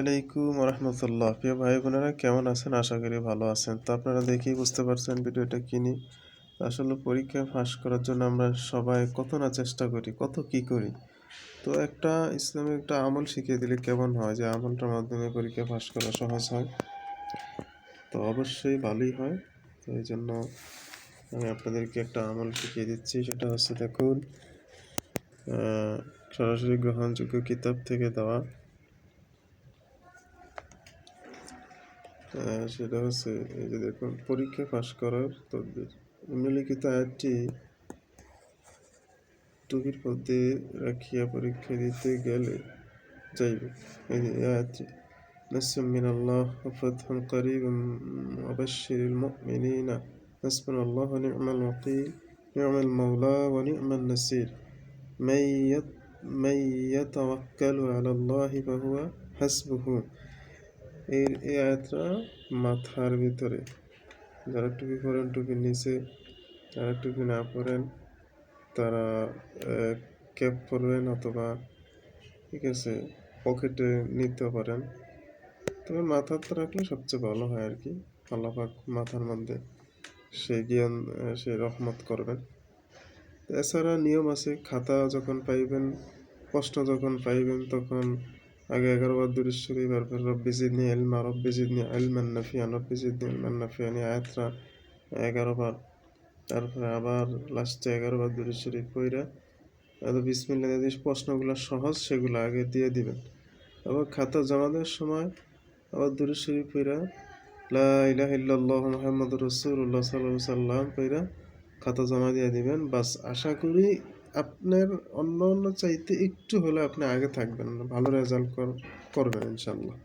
আলাইকুম রহমতুল্লাহ প্রিয় ভাই বোনেরা, কেমন আছেন? আশা করি ভালো আছেন। তো আপনারা দেখেই বুঝতে পারছেন ভিডিওটা কিনি আসলে পরীক্ষা ফাঁস করার জন্য আমরা সবাই কত না চেষ্টা করি, কত কি করি। তো একটা ইসলামিক একটা আমল শিখিয়ে দিলে কেমন হয়? যে আমলটার মাধ্যমে পরীক্ষা ফাঁস করা সহজ হয়। তো অবশ্যই ভালোই হয়। তো এই জন্য আমি আপনাদেরকে একটা আমল শিখিয়ে দিচ্ছি। সেটা হচ্ছে দেখুন সরাসরি গ্রহণযোগ্য কিতাব থেকে দেওয়া। সেটা হচ্ছে এই যে দেখুন পরীক্ষা পাশ করার তদবির নিম্নলিখিত আয়াতটি টুপির মধ্যে রাখিয়া পরীক্ষা দিতে গেলে যাইবে এই যে এই আয়াতটি نصر من الله وفتح قريب وبشر المؤمنين حسبنا الله ونعم الوكيل نعم المولى ونعم النصير من يت من يتوكل على الله فهو حسبه এই এই আয়াতটা মাথার ভিতরে। যারা টুপি পরেন টুপির নিচে যারা টুপি না পরেন তারা ক্যাপ পরবেন অথবা ঠিক আছে পকেটে নিতে পারেন। তবে মাথাতে রাখলে সবচেয়ে ভালো হয় আর কি। আল্লাহ পাক মাথার মধ্যে সে জ্ঞান আহ, সে রহমত করবেন। এছাড়া নিয়ম আছে খাতা যখন পাইবেন প্রশ্ন যখন পাইবেন তখন আগে এগারো বার দুরুদ শরীফ তারপর রব্বি জিদনি ইলমা রব্বি জিদনি ইলমান নাফিয়ান রব্বি জিদনি ইলমান নাফিয়ান এই আয়াতটা এগারো বার তারপরে আবার লাস্টে এগারো বার দুরুদ শরীফ কইরা এত বিসমিল্লাহ দিয়ে যে প্রশ্নগুলো সহজ সেগুলো আগে দিয়ে দিবেন। আবার খাতা জমা দেওয়ার সময় আবার দুরুদ শরীফ কইরা লা ইলাহা ইল্লাল্লাহু মুহাম্মাদুর রাসূলুল্লাহ সাল্লাল্লাহু আলাইহি সাল্লাম কইরা খাতা জমা দিয়ে দিবেন। বাস আশা করি আপনার অন্য অন্য চাইতে একটু হলে আপনি আগে থাকবেন ভালো রেজাল্ট করবেন ইনশাল্লাহ